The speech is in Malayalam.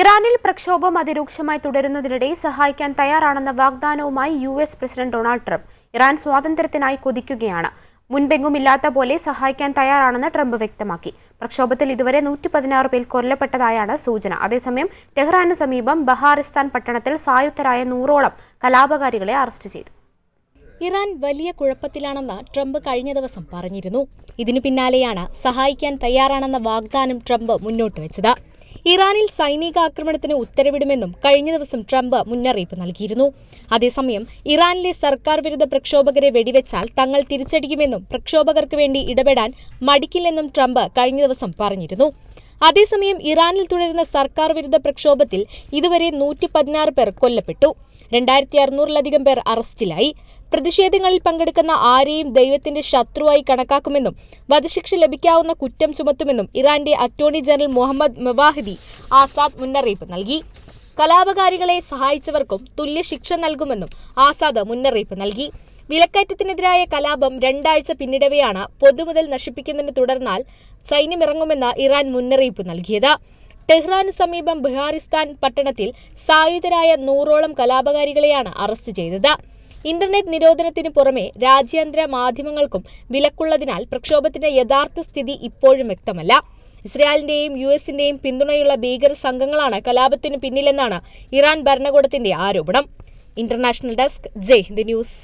ഇറാനിൽ പ്രക്ഷോഭം അതിരൂക്ഷമായി തുടരുന്നതിനിടെ സഹായിക്കാൻ തയ്യാറാണെന്ന വാഗ്ദാനവുമായി U S president Donald Trump Iran സ്വാതന്ത്ര്യത്തിനായി കൊതിക്കുകയാണ്. മുൻപെങ്ങുമില്ലാത്ത പോലെ സഹായിക്കാൻ തയ്യാറാണെന്ന് ട്രംപ് വ്യക്തമാക്കി. പ്രക്ഷോഭത്തിൽ ഇതുവരെ നൂറ്റി പതിനാറ് പേർ കൊല്ലപ്പെട്ടതായാണ് സൂചന. അതേസമയം ടെഹ്റാന് സമീപം ബഹാറിസ്ഥാൻ പട്ടണത്തിൽ സായുധരായ നൂറോളം കലാപകാരികളെ അറസ്റ്റ് ചെയ്തു. ഇറാൻ വലിയ കുഴപ്പത്തിലാണെന്ന് ട്രംപ് കഴിഞ്ഞ ദിവസം പറഞ്ഞിരുന്നു. ഇതിനു പിന്നാലെയാണ് സഹായിക്കാൻ തയ്യാറാണെന്ന വാഗ്ദാനം ട്രംപ് മുന്നോട്ട് വെച്ചത്. ഇറാനിൽ സൈനിക ആക്രമണത്തിന് ഉത്തരവിടുമെന്നും കഴിഞ്ഞ ദിവസം ട്രംപ് മുന്നറിയിപ്പ് നൽകിയിരുന്നു. അതേസമയം ഇറാനിലെ സർക്കാർ വിരുദ്ധ പ്രക്ഷോഭകരെ വെടിവെച്ചാൽ തങ്ങൾ തിരിച്ചടിക്കുമെന്നും പ്രക്ഷോഭകർക്ക് വേണ്ടി ഇടപെടാൻ മടിക്കില്ലെന്നും ട്രംപ് കഴിഞ്ഞ ദിവസം പറഞ്ഞിരുന്നു. അതേസമയം ഇറാനിൽ തുടരുന്ന സർക്കാർ വിരുദ്ധ പ്രക്ഷോഭത്തിൽ ഇതുവരെ നൂറ്റി പതിനാറ് പേർ കൊല്ലപ്പെട്ടു. രണ്ടായിരത്തി അറുന്നൂറിലധികം പേർ അറസ്റ്റിലായി. പ്രതിഷേധങ്ങളിൽ പങ്കെടുക്കുന്ന ആരെയും ദൈവത്തിന്റെ ശത്രുവായി കണക്കാക്കുമെന്നും വധശിക്ഷ ലഭിക്കാവുന്ന കുറ്റം ചുമത്തുമെന്നും ഇറാന്റെ attorney general Mohammad Movahedi Azad മുന്നറിയിപ്പ് നൽകി. കലാപകാരികളെ സഹായിച്ചവർക്കും തുല്യ ശിക്ഷ നൽകുമെന്നും ആസാദ് മുന്നറിയിപ്പ് നൽകി. വിലക്കയറ്റത്തിനെതിരായ കലാപം രണ്ടാഴ്ച പിന്നിടവെയാണ് പൊതുമുതൽ നശിപ്പിക്കുന്നതിന് തുടർന്നാൽ സൈന്യമിറങ്ങുമെന്ന് ഇറാൻ മുന്നറിയിപ്പ് നൽകിയത്. ടെഹ്റാന് സമീപം ബിഹാറിസ്ഥാൻ പട്ടണത്തിൽ സായുധരായ നൂറോളം കലാപകാരികളെയാണ് അറസ്റ്റ് ചെയ്തത്. ഇന്റർനെറ്റ് നിരോധനത്തിന് പുറമെ രാജ്യാന്തര മാധ്യമങ്ങൾക്കും വിലക്കുള്ളതിനാൽ പ്രക്ഷോഭത്തിന്റെ യഥാർത്ഥ സ്ഥിതി ഇപ്പോഴും വ്യക്തമല്ല. ഇസ്രായേലിന്റെയും യു എസിന്റെയും പിന്തുണയുള്ള ഭീകര സംഘങ്ങളാണ് കലാപത്തിന് പിന്നിലെന്നാണ് ഇറാൻ ഭരണകൂടത്തിന്റെ ആരോപണം. International desk Jai Hind news.